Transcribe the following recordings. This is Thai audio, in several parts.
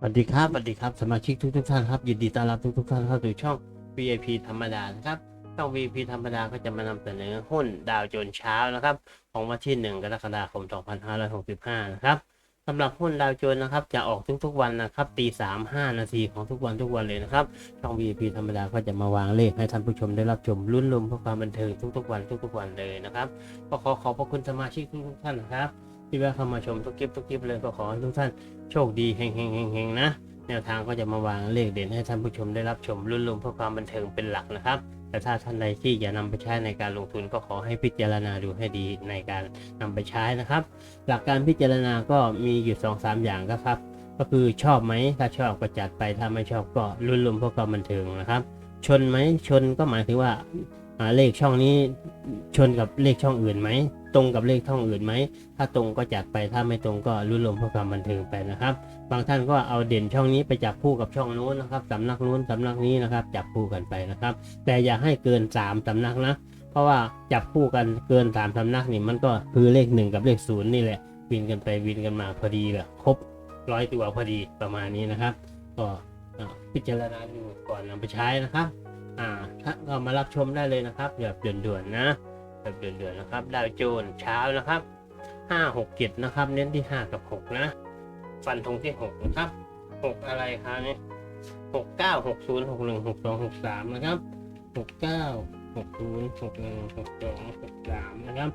สวัสดีครับสวัสดีครับสมาชิกทุกทุกท่านครับยินดีต้อนรับทุกทุกท่านเข้าสู่ช่อง VIP ธรรมดานะครับช่อง VIP ธรรมดาก็จะมานำเสนอหุ้นดาวโจนส์เช้านะครับ ของวันที่ 1 กรกฎาคม 2565 นะครับสำหรับหุ้นดาวโจนส์นะครับจะออกทุกๆวันนะครับตีสามห้านาทีของทุกวันทุกวันเลยนะครับช่อง VIP ธรรมดาก็จะมาวางเลขให้ท่านผู้ชมได้รับชมรุ่นลมเพื่อความบันเทิงทุกๆวันทุกๆวันเลยนะครับก็ขอขอบพระคุณสมาชิกทุกๆท่านนะครับ ที่แวะเข้ามาชมทุกคลิปทุกคลิปเลยก็ขอให้ทุกท่านโชคดีเฮงเฮงเฮงเฮงนะ แนวทางก็จะมาวางเลขเด่นให้ท่านผู้ชมได้รับชมรุ่นรวมเพื่อความบันเทิงเป็นหลักนะครับแต่ถ้าท่านใดที่จะนำไปใช้ในการลงทุนก็ขอให้พิจารณาดูให้ดีในการนำไปใช้นะครับ หลักการพิจารณาก็มีอยู่2อสอย่างก็ครับ ก็คือชอบไหมถ้าชอบก็จัดไปถ้าไม่ชอบก็รุ่นรวมเพื่อความบันเทิงนะครับ ชนไหมชนก็หมายถึงว่าเลขช่องนี้ชนกับเลขช่องอื่นไหม ตรงกับเลขช่องอื่นไหม ถ้าตรงก็จัดไป ถ้าไม่ตรงก็รุ่นรวมเพื่อความบันเทิงไปนะครับ บางท่านก็เอาเด่นช่องนี้ไปจับคู่กับช่องนู้นนะครับสำนักนู้นสำนักนี้นะครับ จับคู่กันไปนะครับ แต่อย่าให้เกิน 3สำนักนะ เพราะว่าจับคู่กันเกิน3สำนักนี่มันก็คือเลข 1 กับเลข0นี่แหละวินกันไปวินกันมาพอดีเลยครบร้อยตัวพอดีประมาณนี้นะครับ ก็พิจารณาดูก่อนนำไปใช้นะครับ อ่าถ้าก็มารับชมได้เลยนะครับแบบด่วนๆนะ แบบด่วนๆนะครับ ดาวโจนเช้านะครับห้าหกเจ็ดนะครับ เน้นที่ห้ากับหกนะ ฟันธงที่หกนะครับหกอะไรครับเนี่ยหกเก้าหกศูนย์หกหนึ่งหกสองหกสามนะครับหกเก้าหกศูนย์หกหนึ่งหกสองหกสามนะครับ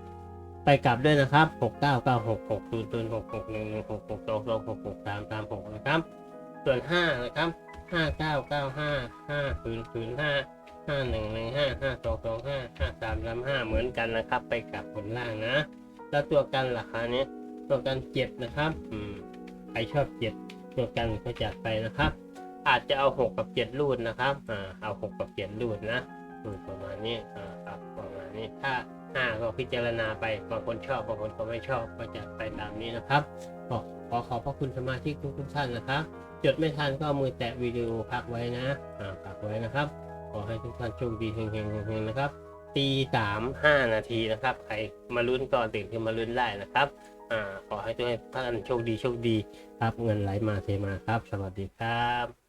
ไปกลับด้วยนะครับหกเก้าเก้าหกหกศูนย์ศูนย์หกหกหนึ่งหนึ่งหกหกสองสองหกหกสามสามหกนะครับ ส่วนห้านะครับห้าเก้าเก้าห้าห้าศูนย์ศูนย์ห้า ห้าหนึ่งหนึ่งห้าห้าสองสองห้าห้าสามสามห้าเหมือนกันนะครับ ไปกลับบนล่างนะ แล้วตัวกันราคาเนี้ยตัวกันเจ็ดนะครับ อืมใครชอบเจ็ดตัวกันก็จัดไปนะครับ อาจจะเอาหกกับเจ็ดรูดนะครับอ่าเอาหกกับเจ็ดรูดนะประมาณนี้อ่าครับประมาณนี้ถ้าห้าก็พิจารณาไปบางคนชอบบางคนก็ไม่ชอบก็จัดไปตามนี้นะครับก็ขอขอบพระคุณสมาชิกทุกท่านนะครับจดไม่ทันก็มือแตะวิดีโอพักไว้นะอ่าพักไว้นะครับ ขอให้ทุกท่านโชคดีเฮงๆเฮงๆนะครับตีสามห้านาทีนะครับ ใครมาลุ้นก่อนตื่นขึ้นมาลุ้นได้นะครับอ่าขอให้ทุกท่านโชคดีโชคดีครับ เงินไหลมาเทมาครับ สวัสดีครับ